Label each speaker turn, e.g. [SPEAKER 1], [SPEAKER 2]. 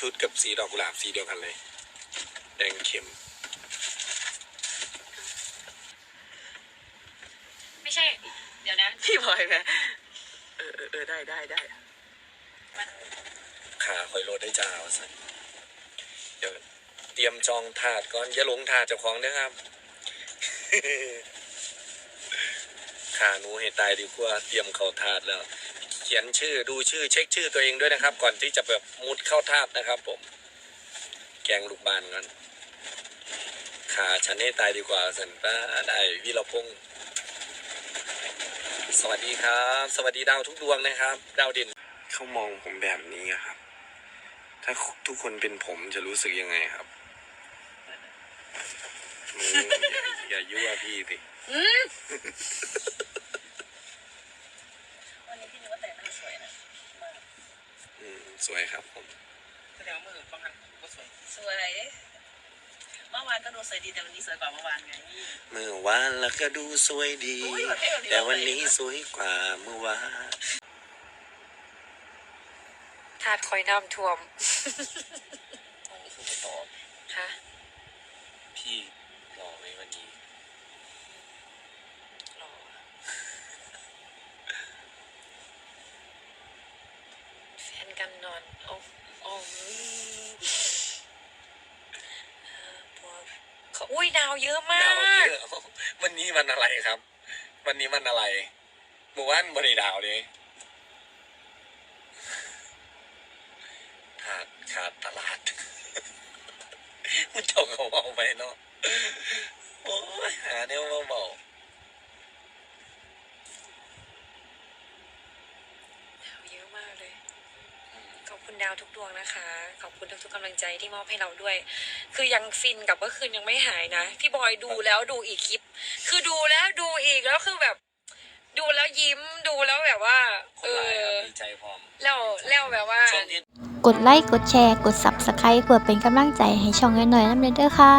[SPEAKER 1] ชุดกับสีดอกกุหลาบสีเดียวกันเลย แดงเข็ม
[SPEAKER 2] ไม่ใช่ เดี๋ยวนะ
[SPEAKER 3] พี่บอยไหมเออเออเออได้ได้ได้
[SPEAKER 1] ขาคอยโรดได้จ้าวสันเดี๋ยวเตรียมจองถาดก่อน อย่าหลงถาดเจ้าของนะครับ ขาหนูให้ตายดีกว่า เตรียมเข้าถาดแล้วเขียนชื่อดูชื่อเช็คชื่อตัวเองด้วยนะครับ ก่อนที่จะแบบมุดเข้าถาดนะครับ ผม แกงลูกบานกันขาฉันให้ตายดีกว่าสันป้าได้วิรพงษ์สวัสดีครับ สวัสดีดาวทุกดวงนะครับ ดาวเด่นเขามองผมแบบนี้อะครับ ถ้าทุกคนเป็นผมจะรู้สึกยังไงครับอืมอย่าอย่ายั่วพี่สิ
[SPEAKER 2] วันนี้พี่นึกว่าแต่งหน้าสวยนะ
[SPEAKER 1] อืม สวยครับผม
[SPEAKER 3] แสดงว่ามือป้องกันก็สวย
[SPEAKER 2] สวยเมื่อวานก็ดูสวยดีแต่วันนี้สวยกว่าเมื่อวานไง
[SPEAKER 1] เมื่อวานแล้วก็ดูสวยดี
[SPEAKER 2] อุ๊ยประเทศเราดี
[SPEAKER 1] แต่วันนี้สวยกว่าเมื่อวาน
[SPEAKER 4] ถาดคอยน้ำท่วม
[SPEAKER 1] อันนี้คือตอบ
[SPEAKER 4] ค่ะ
[SPEAKER 1] พี่หล่อไหมวันนี้
[SPEAKER 4] รอ แฟนกันนอนโอ้โอ้เอ่อปวดเขาอุ้ยดาวเยอะมา
[SPEAKER 1] ดาว
[SPEAKER 4] ก
[SPEAKER 1] เยอะ วันนี้วันอะไรครับ วันนี้วันอะไรเมื่อวานบริดาวเลยขาดขาดตลาด มันเจ้าเขาเอาไปเนาะโอ้ยหาเนี่ยมาบอก
[SPEAKER 4] ดาวเยอะมากเลย ขอบ คุณดาวทุกดวงนะคะ ขอบคุณทุกๆกำลังใจที่มอบให้เราด้วย คือยังฟินกับเมื่อคืนยังไม่หายนะพี่บอยดูแล้วดูอีกคลิป คือดูแล้วดูอีกแล้วคือแบบ ดูแล้วยิ้มดูแล้วแบบว่า
[SPEAKER 1] ค
[SPEAKER 4] เอน
[SPEAKER 1] หลายค
[SPEAKER 4] อ
[SPEAKER 1] รับดีใจพร้อม
[SPEAKER 4] แล้วแล้วแบบว่า
[SPEAKER 1] ช่วงที่
[SPEAKER 5] กดไลค์ กดแชร์ กด Subscribe เพื่อเป็นกำลังใจให้ช่องน้อยๆน้ำเด้อค่ะ